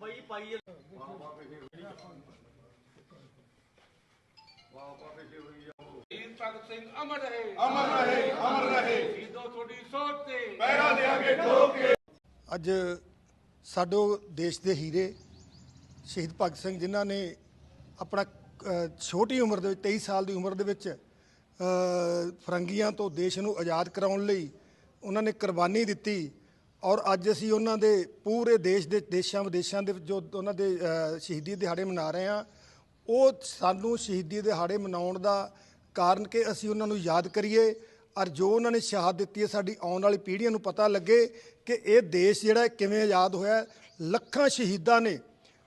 ਬਈ ਪਾਈ ਸ਼ਹੀਦ ਭਗਤ ਸਿੰਘ ਅਮਰ ਰਹੇ। ਅਮਰ ਰਹੇ ਅਮਰ ਰਹੇ। ਸ਼ਹੀਦੋ ਤੁਹਾਡੀ ਸੋਚ ਤੇ। ਪੈਰਾ ਦੇਾਂਗੇ ਠੋਕ ਕੇ। ਅੱਜ ਸਾਡੋ ਦੇਸ਼ ਦੇ ਹੀਰੇ ਸ਼ਹੀਦ ਭਗਤ ਸਿੰਘ ਜਿਨ੍ਹਾਂ ਨੇ ਆਪਣਾ ਛੋਟੀ ਉਮਰ ਦੇ ਵਿੱਚ 23 ਸਾਲ ਦੀ ਉਮਰ ਦੇ ਵਿੱਚ ਫਰੰਗੀਆਂ ਤੋਂ ਦੇਸ਼ ਨੂੰ ਆਜ਼ਾਦ ਕਰਾਉਣ ਲਈ ਉਹਨਾਂ ਨੇ ਕੁਰਬਾਨੀ ਦਿੱਤੀ। ਔਰ ਅੱਜ ਅਸੀਂ ਉਹਨਾਂ ਦੇ ਪੂਰੇ ਦੇਸ਼ ਦੇ ਦੇਸ਼ਾਂ ਵਿਦੇਸ਼ਾਂ ਦੇ ਜੋ ਉਹਨਾਂ ਦੇ ਸ਼ਹੀਦੀ ਦਿਹਾੜੇ ਮਨਾ ਰਹੇ ਹਾਂ, ਉਹ ਸਾਨੂੰ ਸ਼ਹੀਦੀ ਦਿਹਾੜੇ ਮਨਾਉਣ ਦਾ ਕਾਰਨ ਕਿ ਅਸੀਂ ਉਹਨਾਂ ਨੂੰ ਯਾਦ ਕਰੀਏ ਔਰ ਜੋ ਉਹਨਾਂ ਨੇ ਸ਼ਹਾਦਤ ਦਿੱਤੀ ਹੈ, ਸਾਡੀ ਆਉਣ ਵਾਲੀ ਪੀੜ੍ਹੀਆਂ ਨੂੰ ਪਤਾ ਲੱਗੇ ਕਿ ਇਹ ਦੇਸ਼ ਜਿਹੜਾ ਕਿਵੇਂ ਆਜ਼ਾਦ ਹੋਇਆ ਲੱਖਾਂ ਸ਼ਹੀਦਾਂ ਨੇ,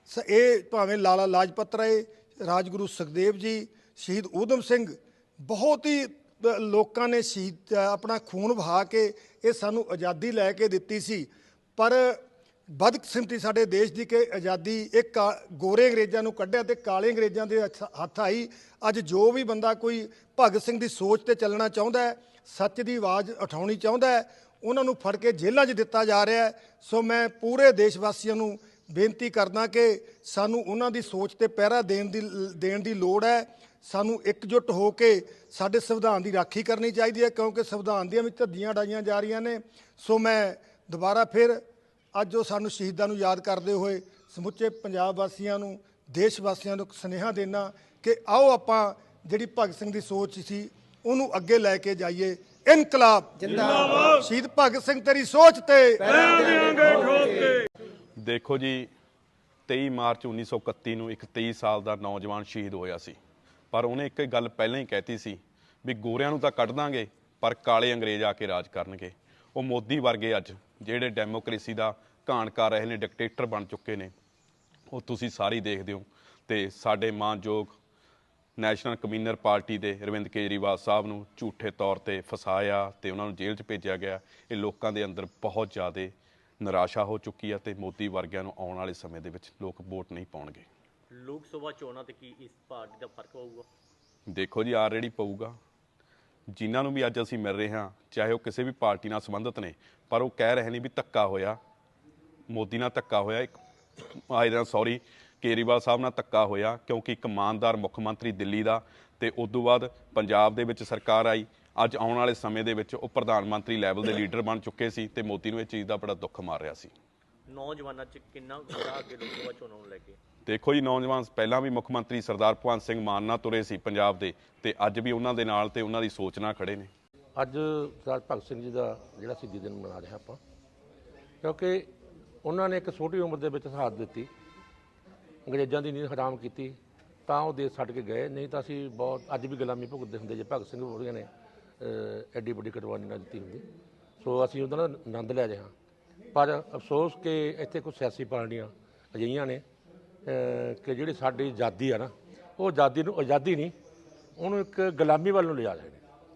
ਸ- ਇਹ ਭਾਵੇਂ ਲਾਲਾ ਲਾਜਪਤ ਰਾਏ, ਰਾਜਗੁਰੂ ਸੁਖਦੇਵ ਜੀ, ਸ਼ਹੀਦ ਊਧਮ ਸਿੰਘ, ਬਹੁਤ ਹੀ ਲੋਕਾਂ ਨੇ ਸ਼ਹੀਦ ਆਪਣਾ ਖੂਨ ਵਹਾ ਕੇ ਇਹ ਸਾਨੂੰ ਆਜ਼ਾਦੀ ਲੈ ਕੇ ਦਿੱਤੀ ਸੀ। ਪਰ ਬਦਕਿਸਮਤੀ ਸਾਡੇ ਦੇਸ਼ ਦੀ ਕਿ ਆਜ਼ਾਦੀ, ਇੱਕ ਕਾ- ਗੋਰੇ ਅੰਗਰੇਜ਼ਾਂ ਨੂੰ ਕੱਢਿਆ ਤੇ ਕਾਲੇ ਅੰਗਰੇਜ਼ਾਂ ਦੇ ਹੱਥ- ਹੱਥ ਆਈ। ਅੱਜ ਜੋ ਵੀ ਬੰਦਾ ਕੋਈ ਭਗਤ ਸਿੰਘ ਦੀ ਸੋਚ ਤੇ ਚੱਲਣਾ ਚਾਹੁੰਦਾ ਹੈ, ਸੱਚ ਦੀ ਆਵਾਜ਼ ਉਠਾਉਣੀ ਚਾਹੁੰਦਾ ਹੈ, ਉਹਨਾਂ ਨੂੰ ਫੜ ਕੇ ਜੇਲ੍ਹਾਂ 'ਚ ਦਿੱਤਾ ਜਾ ਰਿਹਾ ਹੈ। ਸੋ ਮੈਂ ਪੂਰੇ ਦੇਸ਼ ਵਾਸੀਆਂ ਨੂੰ ਬੇਨਤੀ ਕਰਦਾ ਕਿ ਸਾਨੂੰ ਉਹਨਾਂ ਦੀ ਸੋਚ ਤੇ ਪਹਿਰਾ ਦੇਣ ਦੀ ਦੇਣ ਦੀ ਲੋੜ ਹੈ। ਸਾਨੂੰ ਇਕਜੁੱਟ ਹੋ ਕੇ ਸਾਡੇ ਸੰਵਿਧਾਨ ਦੀ ਰਾਖੀ ਕਰਨੀ ਚਾਹੀਦੀ ਹੈ ਕਿਉਂਕਿ ਸੰਵਿਧਾਨ ਦੀਆਂ ਵਿੱਚ ਧੱਦੀਆਂ ਡਾਈਆਂ ਜਾ ਰਹੀਆਂ ਨੇ। ਸੋ ਮੈਂ ਦੁਬਾਰਾ ਫਿਰ ਅੱਜ ਉਹ ਸਾਨੂੰ ਸ਼ਹੀਦਾਂ ਨੂੰ ਯਾਦ ਕਰਦੇ ਹੋਏ ਸਮੁੱਚੇ ਪੰਜਾਬ ਵਾਸੀਆਂ ਨੂੰ ਦੇਸ਼ ਵਾਸੀਆਂ ਨੂੰ ਇੱਕ ਸੁਨੇਹਾ ਦੇਣਾ ਕਿ ਆਓ ਆਪਾਂ ਜਿਹੜੀ ਭਗਤ ਸਿੰਘ ਦੀ ਸੋਚ ਸੀ ਉਹਨੂੰ ਅੱਗੇ ਲੈ ਕੇ ਜਾਈਏ। ਇਨਕਲਾਬ। ਜਿੰਦਾਬਾਦ। ਸ਼ਹੀਦ ਭਗਤ ਸਿੰਘ ਤੇਰੀ ਸੋਚ ਤੇ ਦੇਖੋ ਜੀ 23 ਮਾਰਚ 1931 ਨੂੰ ਇੱਕ 23 ਸਾਲ ਦਾ ਨੌਜਵਾਨ ਸ਼ਹੀਦ ਹੋਇਆ ਸੀ। ਪਰ ਉਹਨੇ ਇੱਕ ਗੱਲ ਪਹਿਲਾਂ ਹੀ ਕਹਿਤੀ ਸੀ ਵੀ ਗੋਰਿਆਂ ਨੂੰ ਤਾਂ ਕੱਢ ਦਾਂਗੇ, ਪਰ ਕਾਲੇ ਅੰਗਰੇਜ਼ ਆ ਕੇ ਰਾਜ ਕਰਨਗੇ। ਉਹ ਮੋਦੀ ਵਰਗੇ ਅੱਜ, ਜਿਹੜੇ ਡੈਮੋਕ੍ਰੇਸੀ ਦਾ ਘਾਣ ਕਰ ਰਹੇ ਨੇ, ਡਿਕਟੇਟਰ ਬਣ ਚੁੱਕੇ ਨੇ, ਉਹ ਤੁਸੀਂ ਸਾਰੇ ਦੇਖਦੇ ਹੋ ਤੇ ਸਾਡੇ ਮਾਨਯੋਗ ਨੈਸ਼ਨਲ ਕਮਿਊਨਰ ਪਾਰਟੀ ਦੇ ਰਵਿੰਦ ਕੇਜਰੀਵਾਲ ਸਾਹਿਬ ਨੂੰ ਝੂਠੇ ਤੌਰ ਤੇ ਫਸਾਇਆ ਤੇ ਉਹਨਾਂ ਨੂੰ ਜੇਲ੍ਹ 'ਚ ਭੇਜਿਆ ਗਿਆ। ਇਹ ਲੋਕਾਂ ਦੇ ਅੰਦਰ ਬਹੁਤ ਜ਼ਿਆਦਾ ਨਿਰਾਸ਼ਾ ਹੋ ਚੁੱਕੀ ਹੈ ਤੇ ਮੋਦੀ ਵਰਗਿਆਂ ਨੂੰ ਆਉਣ ਵਾਲੇ ਸਮੇਂ ਦੇ ਵਿੱਚ ਲੋਕ ਵੋਟ ਨਹੀਂ ਪਾਉਣਗੇ। ਲੋਕ ਸਭਾ ਚੋਣਾਂ ਤੇ ਕੀ ਇਸ ਪਾਰਟੀ ਦਾ ਫ਼ਰਕ ਹੋਊਗਾ ਦੇਖੋ ਜੀ ਆਲਰੇਡੀ ਪਊਗਾ। ਜਿਨ੍ਹਾਂ ਨੂੰ ਵੀ ਅੱਜ ਅਸੀਂ ਮਿਲ ਰਹੇ ਹਾਂ ਚਾਹੇ ਉਹ ਕਿਸੇ ਵੀ ਪਾਰਟੀ ਨਾਲ ਸੰਬੰਧਿਤ ਨੇ ਪਰ ਉਹ ਕਹਿ ਰਹੇ ਨੇ ਵੀ ਧੱਕਾ ਹੋਇਆ। ਮੋਦੀ ਨਾਲ ਧੱਕਾ ਹੋਇਆ ਇੱਕ ਆਏ ਦਿਨ ਸੌਰੀ ਕੇਜਰੀਵਾਲ ਸਾਹਿਬ ਨਾਲ ਧੱਕਾ ਹੋਇਆ ਕਿਉਂਕਿ ਇੱਕ ਇਮਾਨਦਾਰ ਮੁੱਖ ਮੰਤਰੀ ਦਿੱਲੀ ਦਾ ਤੇ ਉਸ ਤੋਂ ਬਾਅਦ ਪੰਜਾਬ ਦੇ ਵਿੱਚ ਸਰਕਾਰ ਆਈ। ਅੱਜ ਆਉਣ ਵਾਲੇ ਸਮੇਂ ਦੇ ਵਿੱਚ ਉਹ ਪ੍ਰਧਾਨ ਮੰਤਰੀ ਲੈਵਲ ਦੇ ਲੀਡਰ ਬਣ ਚੁੱਕੇ ਸੀ ਤੇ ਮੋਦੀ ਨੂੰ ਇਹ ਚੀਜ਼ ਦਾ ਬੜਾ ਦੁੱਖ ਮਾਰ ਰਿਹਾ ਸੀ। ਨੌਜਵਾਨਾਂ 'ਚ ਕਿੰਨਾ ਉਤਸ਼ਾਹ ਅੱਗੇ ਲੋਕ ਸਭਾ ਚੋਣਾਂ ਨੂੰ ਲੈ ਕੇ? ਦੇਖੋ ਜੀ ਨੌਜਵਾਨ ਪਹਿਲਾਂ ਵੀ ਮੁੱਖ ਮੰਤਰੀ ਸਰਦਾਰ ਭਗਵੰਤ ਸਿੰਘ ਮਾਨ ਨਾਲ ਤੁਰੇ ਸੀ ਪੰਜਾਬ ਦੇ ਤੇ ਅੱਜ ਵੀ ਉਹਨਾਂ ਦੇ ਨਾਲ ਤੇ ਉਹਨਾਂ ਦੀ ਸੋਚ ਨਾਲ ਖੜੇ ਨੇ। ਅੱਜ ਸਰਦਾਰ ਭਗਤ ਸਿੰਘ ਜੀ ਦਾ ਜਿਹੜਾ ਸ਼ਹੀਦੀ ਦਿਨ ਮਨਾ ਰਹੇ ਆਪਾਂ ਕਿਉਂਕਿ ਉਹਨਾਂ ਨੇ ਇੱਕ ਛੋਟੀ ਉਮਰ ਦੇ ਵਿੱਚ ਸ਼ਹਾਦਤ ਦਿੱਤੀ ਅੰਗਰੇਜ਼ਾਂ ਦੀ ਨੀਂਦ ਹਰਾਮ ਕੀਤੀ ਤਾਂ ਉਹ ਦੇਸ਼ ਛੱਡ ਕੇ ਗਏ ਨਹੀਂ ਤਾਂ ਅਸੀਂ ਬਹੁਤ ਅੱਜ ਵੀ ਗੁਲਾਮੀ ਭੁਗਤਦੇ ਹੁੰਦੇ ਜੇ ਭਗਤ ਸਿੰਘ ਹੋਰੀਆਂ ਨੇ। ਐਡੀ ਵੱਡੀ ਕੁਰਬਾਨੀ ਨਾ ਦਿੱਤੀ ਹੁੰਦੀ। ਸੋ ਅਸੀਂ ਉਹਦਾ ਨਾ ਆਨੰਦ ਲੈ ਰਹੇ ਹਾਂ। ਪਰ ਅਫਸੋਸ ਕਿ ਇੱਥੇ ਕੁਝ ਸਿਆਸੀ ਪਾਰਟੀਆਂ ਅਜਿਹੀਆਂ ਨੇ ਕਿ ਜਿਹੜੀ ਸਾਡੀ ਆਜ਼ਾਦੀ ਆ ਨਾ, ਉਹ ਆਜ਼ਾਦੀ ਨੂੰ ਆਜ਼ਾਦੀ ਨਹੀਂ, ਉਹਨੂੰ ਇੱਕ ਗੁਲਾਮੀ ਵੱਲ ਨੂੰ ਲਿਜਾ ਰਹੇ ਨੇ।